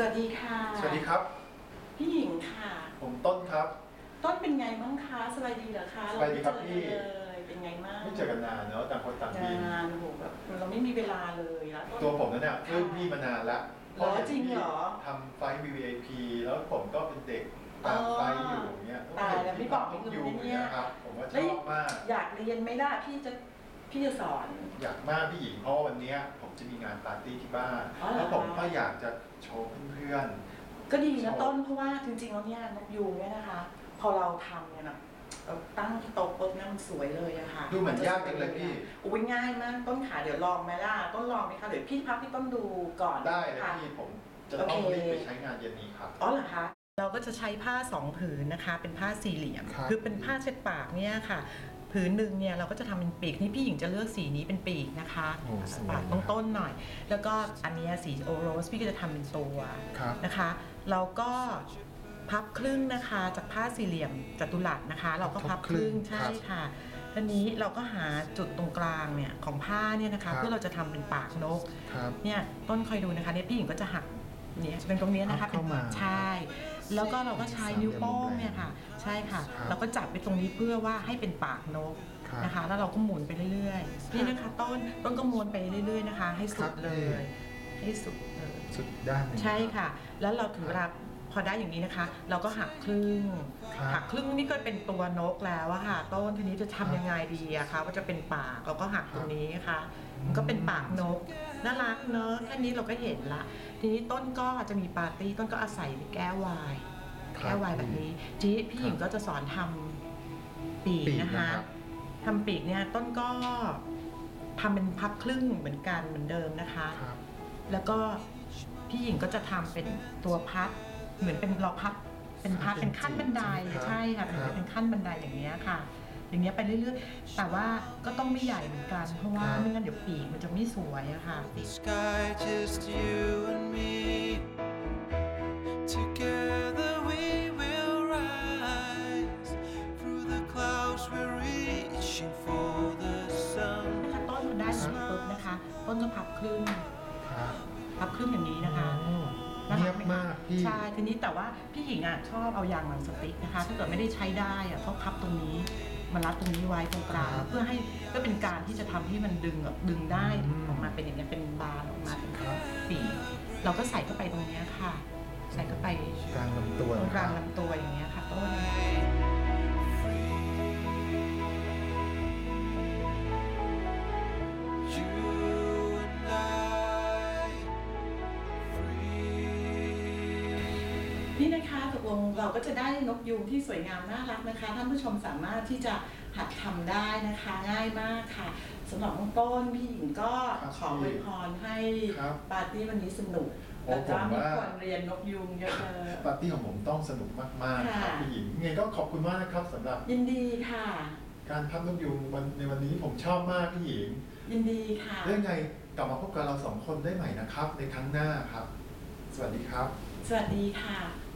สวัสดีค่ะ สวัสดีครับ พี่หญิงค่ะ ผมต้นครับ ต้นเป็นไงบ้างคะสบายดีเหรอคะสบายดีครับเไม่พี่เจอกันเลยเป็นไงบ้างไม่เจอกันนานเนอะต่างคนต่างมีงานโอ้โหแบบเราไม่มีเวลาเลยแล้วต้น ตัวผมนั่นเนี่ยเพื่อนพี่มานานแล้วเหรอจริงเหรอทำไฟล์ VVIP แล้วผมก็เป็นเด็กตามไฟล์อยู่อย่างเงี้ยตายแล้วไม่บอกไม่รู้อยู่นะเนี่ยครับผมว่าชเฮ้ยอบมาก อยากเรียนไหม่ได้พี่จะ พี่จะสอน อยากมากพี่หญิงเพราะว่าวันเนี้ยผมจะมีงานปาร์ตี้ที่บ้านอ๋อเหรอ แล้วผมก็อยากจะโชว์เพื่อนก็ดีชนะอบต้นเพราะว่าจริงๆแล้วเนี่ยนกยูงเนี่ยนะคะ พอเราทำเนี่ยนะเราตั้งที่โต๊ะปุ๊บเนี่ยมันสวยเลยอะค่ะๆดูเหมือนยากจังเลยพี่ อุ้ยง่ายมากต้นขาเดี๋ยวลองไหมล่ะต้นลองไหมคะเดี๋ยวพี่พักพี่ต้นดูก่อนได้เลยค่ะ พี่ผมจะต้องโอเค รีบไปใช้งานเย็นนี้ครับ อ๋อเหรอคะ เราก็จะใช้ผ้าสองผืนนะคะ เป็นผ้าสี่เหลี่ยมครับ อเป็นผ้าเช็ดปากเนี่ยค่ะ ผืนหนึ่งเนี่ยเราก็จะทำเป็นปีกนี่พี่หญิงจะเลือกสีนี้เป็นปีกนะคะโอ้สวยปากตรงต้นหน่อย แล้วก็อันเนี้ยสีโอโรสพี่ก็จะทำเป็นตัวครับนะคะเราก็พับครึ่งนะคะจากผ้าสี่เหลี่ยมจัตุรัสนะคะ เราก็พับครึ่งพับครึ่งใช่ค่ะทีนี้เราก็หาจุดตรงกลางเนี่ยของผ้าเนี่ยนะครัคะบเพื่อเราจะทำเป็นปากนกครับเนี่ยต้นคอยดูนะคะเนี่ยพี่หญิงก็จะหักเนี่ยเป็นตรงเนี้ยนะคะเอาเข้ามาใช่ แล้วก็เราก็ใช้นิ้วโป้งเนี่ยค่ะ ใช่ค่ะครับเราก็จับไปตรงนี้เพื่อว่าให้เป็นปากนกครับนะคะ แล้วเราก็หมุนไปเรื่อยๆนี่นะคะต้นต้นก็ม้วนไปเรื่อยๆนะคะ ให้สุดครับเลย ให้สุดเลย สุดด้านหนึ่งใช่ค่ะ แล้วเราถึงเวลา พอได้อย่างนี้นะคะ เราก็หักครึ่งครับ หักครึ่งนี่ก็เป็นตัวนกแล้วอะค่ะ ต้นทีนี้จะทำยังไงดีอะคะว่าจะเป็นปากเราก็หักตรงนี้ค่ะ มันก็เป็นปากนกน่ารักเนอะแค่นี้เราก็เห็นละ ทีนี้ต้นก็จะมีปาร์ตี้ต้นก็อาศัยแก้ววาย ครับแก้ววายแบบนี้ทีนี้พี่หญิงก็จะสอนทำปีกปีกนะคะนะครับทำปีกเนี่ยต้นก็ทำเป็นพับครึ่งเหมือนกันเหมือนเดิมนะคะ ครับ แล้วก็พี่หญิงก็จะทำเป็นตัวพับ เหมือนเป็นเราพับเป็นพับเป็เป็นนขั้นบันไดครับใช่ค่ะครับเป็นขั้นบันไดอย่างเนี้ยค่ะ อย่างเงี้ยไปเรื่อยๆ แต่ว่าก็ต้องไม่ใหญ่เหมือนกัน เพราะว่าครับไม่งั้นเดี๋ยวปีกมันจะไม่สวยอะค่ะ The sky, just you and me. Together we will rise through the clouds. We're reaching for the sun. ถ้าต้นมันได้แบบนี้ปุ๊บนะคะ ต้นก็พับครึ่ง ครับ พับครึ่งอย่างนี้นะคะโอ้น่รั เงียบไหมากพี่ ใช่ทีนี้แต่ว่าพี่หญิงอะชอบเอายางหนังสติ๊กนะคะถ้าเกิดไม่ได้ใช้ได้อะก็พับตรงนี้มารัดตรงนี้ไว้ตรงกลางครับเพื่อให้เพื่อเป็นการที่จะทำให้มันดึงแบบดึงได้อืมออกมาเป็นอย่างเงี้ยเป็นบานออกมาเป็นครับปีกเราก็ใส่เข้าไปตรงเนี้ยค่ะ ใส่เข้าไปกลางลำตัวตรงนะกคลารังบลำตัวอย่างเงี้ยค่ะต้น นี่นะคะตกลงเราก็จะได้นกยูงที่สวยงามน่ารักนะคะ ท่านผู้ชมสามารถที่จะหัดทำได้นะคะง่ายมากค่ะสำหรับน้องต้นพี่หญิงก็ครับขออวยพรให้ครับปาร์ตี้วันนี้สนุกโอ้แล้วก็ผมมีว่าคนเรียนนกยูงเยอะเลยปาร์ตี้ของผมต้องสนุกมากๆครับค่ะพี่หญิงไงก็ขอบคุณมากนะครับสำหรับ ยินดีค่ะ การพับนกยูงวันในวันนี้ผมชอบมากพี่หญิง ยินดีค่ะได้วยังไงกลับมาพบกับเราสองคนได้ใหม่นะครับ ในครั้งหน้าครับ สวัสดีครับ สวัสดีค่ะ